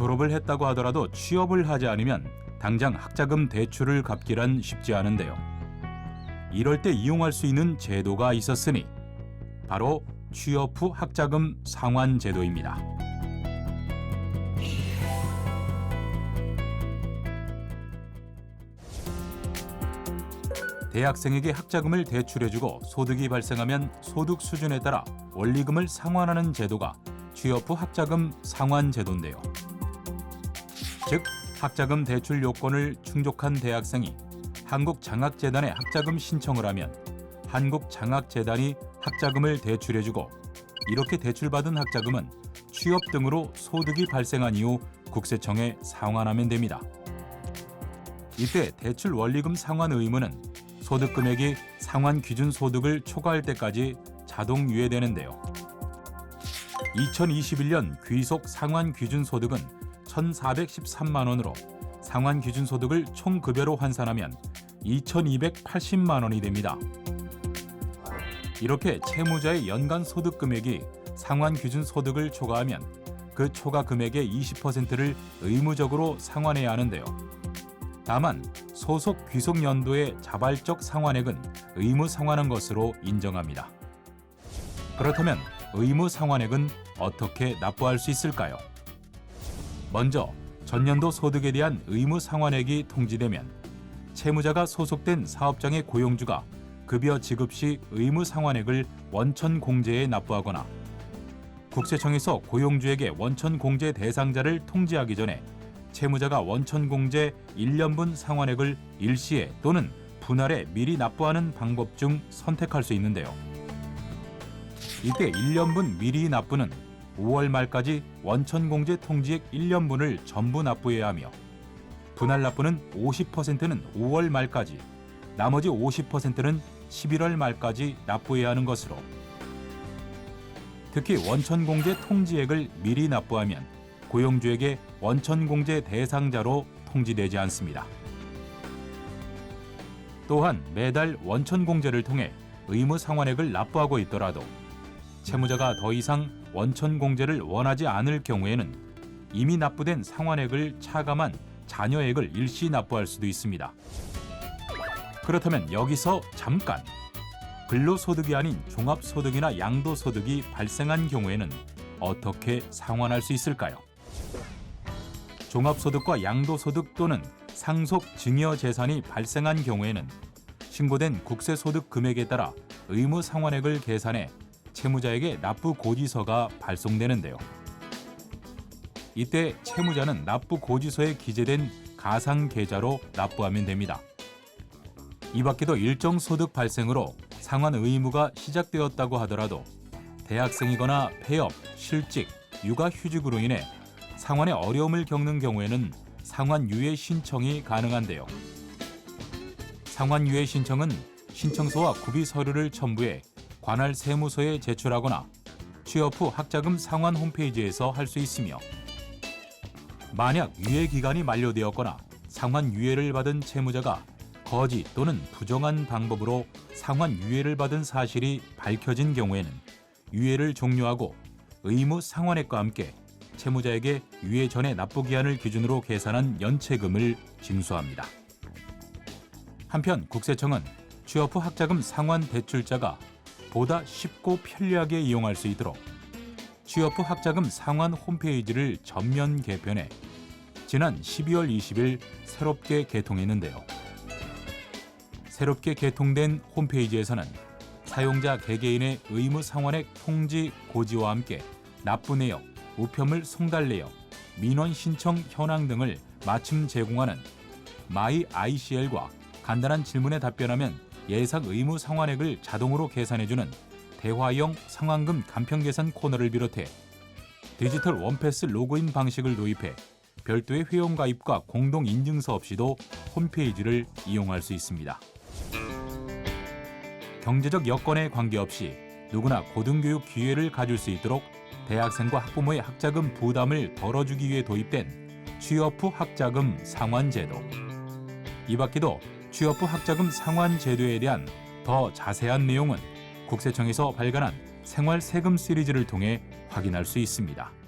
졸업을 했다고 하더라도 취업을 하지 않으면 당장 학자금 대출을 갚기란 쉽지 않은데요. 이럴 때 이용할 수 있는 제도가 있었으니 바로 취업 후 학자금 상환 제도입니다. 대학생에게 학자금을 대출해주고 소득이 발생하면 소득 수준에 따라 원리금을 상환하는 제도가 취업 후 학자금 상환 제도인데요. 즉, 학자금 대출 요건을 충족한 대학생이 한국장학재단에 학자금 신청을 하면 한국장학재단이 학자금을 대출해주고 이렇게 대출받은 학자금은 취업 등으로 소득이 발생한 이후 국세청에 상환하면 됩니다. 이때 대출 원리금 상환 의무는 소득 금액이 상환 기준 소득을 초과할 때까지 자동 유예되는데요. 2021년 귀속 상환 기준 소득은 1,413만 원으로 상환 기준 소득을 총 급여로 환산하면 2,280만 원이 됩니다. 이렇게 채무자의 연간 소득 금액이 상환 기준 소득을 초과하면 그 초과 금액의 20%를 의무적으로 상환해야 하는데요. 다만 소속 귀속 연도의 자발적 상환액은 의무 상환한 것으로 인정합니다. 그렇다면 의무 상환액은 어떻게 납부할 수 있을까요? 먼저 전년도 소득에 대한 의무 상환액이 통지되면 채무자가 소속된 사업장의 고용주가 급여 지급 시 의무 상환액을 원천 공제에 납부하거나 국세청에서 고용주에게 원천 공제 대상자를 통지하기 전에 채무자가 원천 공제 1년분 상환액을 일시에 또는 분할에 미리 납부하는 방법 중 선택할 수 있는데요. 이때 1년분 미리 납부는 5월 말까지 원천 공제 통지액 1년분을 전부 납부해야 하며 분할 납부는 50%는 5월 말까지, 나머지 50%는 11월 말까지 납부해야 하는 것으로 특히 원천 공제 통지액을 미리 납부하면 고용주에게 원천 공제 대상자로 통지되지 않습니다. 또한 매달 원천 공제를 통해 의무 상환액을 납부하고 있더라도 채무자가 더 이상 원천 공제를 원하지 않을 경우에는 이미 납부된 상환액을 차감한 잔여액을 일시 납부할 수도 있습니다. 그렇다면 여기서 잠깐 근로소득이 아닌 종합소득이나 양도소득이 발생한 경우에는 어떻게 상환할 수 있을까요? 종합소득과 양도소득 또는 상속 증여 재산이 발생한 경우에는 신고된 국세소득 금액에 따라 의무 상환액을 계산해 채무자에게 납부 고지서가 발송되는데요. 이때 채무자는 납부 고지서에 기재된 가상 계좌로 납부하면 됩니다. 이 밖에도 일정 소득 발생으로 상환 의무가 시작되었다고 하더라도 대학생이거나 폐업, 실직, 육아휴직으로 인해 상환에 어려움을 겪는 경우에는 상환 유예 신청이 가능한데요. 상환 유예 신청은 신청서와 구비 서류를 첨부해 관할 세무서에 제출하거나 취업 후 학자금 상환 홈페이지에서 할 수 있으며 만약 유예 기간이 만료되었거나 상환 유예를 받은 채무자가 거짓 또는 부정한 방법으로 상환 유예를 받은 사실이 밝혀진 경우에는 유예를 종료하고 의무 상환액과 함께 채무자에게 유예 전에 납부 기한을 기준으로 계산한 연체금을 징수합니다. 한편 국세청은 취업 후 학자금 상환 대출자가 보다 쉽고 편리하게 이용할 수 있도록 취업 후 학자금 상환 홈페이지를 전면 개편해 지난 12월 20일 새롭게 개통했는데요. 새롭게 개통된 홈페이지에서는 사용자 개개인의 의무 상환액 통지 고지와 함께 납부 내역, 우편물 송달 내역, 민원 신청 현황 등을 맞춤 제공하는 마이 ICL과 간단한 질문에 답변하면 예상 의무 상환액을 자동으로 계산해주는 대화형 상환금 간편 계산 코너를 비롯해 디지털 원패스 로그인 방식을 도입해 별도의 회원 가입과 공동 인증서 없이도 홈페이지를 이용할 수 있습니다. 경제적 여건에 관계없이 누구나 고등교육 기회를 가질 수 있도록 대학생과 학부모의 학자금 부담을 덜어주기 위해 도입된 취업 후 학자금 상환 제도. 이 밖에도 취업 후 학자금 상환 제도에 대한 더 자세한 내용은 국세청에서 발간한 생활 세금 시리즈를 통해 확인할 수 있습니다.